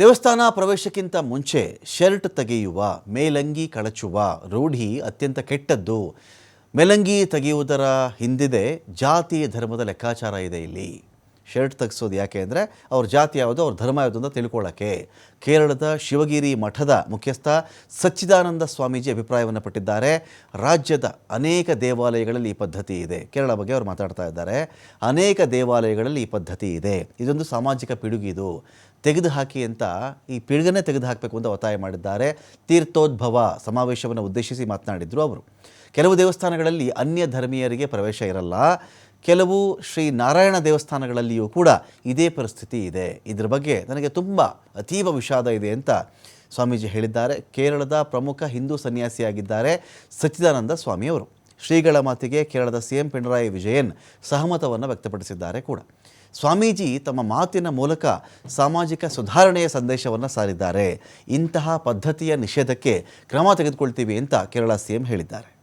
ದೇವಸ್ಥಾನ ಪ್ರವೇಶಕ್ಕಿಂತ ಮುಂಚೆ ಶರ್ಟ್ ತೆಗೆಯುವ, ಮೇಲಂಗಿ ಕಳಚುವ, ರೂಢಿ ಅತ್ಯಂತ ಕೆಟ್ಟದ್ದು. ಮೇಲಂಗಿ ತೆಗೆಯುವುದರ ಹಿಂದಿದೆ ಜಾತಿ ಧರ್ಮದ ಲೆಕ್ಕಾಚಾರ ಇದೆ ಇಲ್ಲಿ. ಶರ್ಟ್ ತೆಗೆಸೋದು ಯಾಕೆ ಅಂದರೆ ಅವ್ರ ಜಾತಿ ಯಾವುದು, ಅವ್ರ ಧರ್ಮ ಯಾವುದು ಅಂತ ತಿಳ್ಕೊಳ್ಳೋಕ್ಕೆ ಕೇರಳದ ಶಿವಗಿರಿ ಮಠದ ಮುಖ್ಯಸ್ಥ ಸಚ್ಚಿದಾನಂದ ಸ್ವಾಮೀಜಿ ಅಭಿಪ್ರಾಯವನ್ನು ಪಟ್ಟಿದ್ದಾರೆ. ರಾಜ್ಯದ ಅನೇಕ ದೇವಾಲಯಗಳಲ್ಲಿ ಈ ಪದ್ಧತಿ ಇದೆ. ಕೇರಳ ಬಗ್ಗೆ ಅವರು ಮಾತಾಡ್ತಾ ಇದ್ದಾರೆ. ಅನೇಕ ದೇವಾಲಯಗಳಲ್ಲಿ ಈ ಪದ್ಧತಿ ಇದೆ. ಇದೊಂದು ಸಾಮಾಜಿಕ ಪಿಡುಗಿ ಇದು. ತೆಗೆದುಹಾಕಿ ಅಂತ ಈ ಪಿಡುಗನ್ನೇ ತೆಗೆದು ಹಾಕಬೇಕು ಅಂತ ಒತ್ತಾಯ ಮಾಡಿದ್ದಾರೆ. ತೀರ್ಥೋದ್ಭವ ಸಮಾವೇಶವನ್ನು ಉದ್ದೇಶಿಸಿ ಮಾತನಾಡಿದರು ಅವರು. ಕೆಲವು ದೇವಸ್ಥಾನಗಳಲ್ಲಿ ಅನ್ಯ ಧರ್ಮೀಯರಿಗೆ ಪ್ರವೇಶ ಇರಲ್ಲ. ಕೆಲವು ಶ್ರೀ ನಾರಾಯಣ ದೇವಸ್ಥಾನಗಳಲ್ಲಿಯೂ ಕೂಡ ಇದೇ ಪರಿಸ್ಥಿತಿ ಇದೆ. ಇದರ ಬಗ್ಗೆ ನನಗೆ ತುಂಬ ಅತೀವ ವಿಷಾದ ಇದೆ ಅಂತ ಸ್ವಾಮೀಜಿ ಹೇಳಿದ್ದಾರೆ. ಕೇರಳದ ಪ್ರಮುಖ ಹಿಂದೂ ಸನ್ಯಾಸಿಯಾಗಿದ್ದಾರೆ ಸಚ್ಚಿದಾನಂದ ಸ್ವಾಮಿಯವರು. ಶ್ರೀಗಳ ಮಾತಿಗೆ ಕೇರಳದ ಸಿ ಎಂ ಪಿಣರಾಯಿ ವಿಜಯನ್ ಸಹಮತವನ್ನು ವ್ಯಕ್ತಪಡಿಸಿದ್ದಾರೆ ಕೂಡ. ಸ್ವಾಮೀಜಿ ತಮ್ಮ ಮಾತಿನ ಮೂಲಕ ಸಾಮಾಜಿಕ ಸುಧಾರಣೆಯ ಸಂದೇಶವನ್ನು ಸಾರಿದ್ದಾರೆ. ಇಂತಹ ಪದ್ಧತಿಯ ನಿಷೇಧಕ್ಕೆ ಕ್ರಮ ತೆಗೆದುಕೊಳ್ತೀವಿ ಅಂತ ಕೇರಳ ಸಿ ಎಂ ಹೇಳಿದ್ದಾರೆ.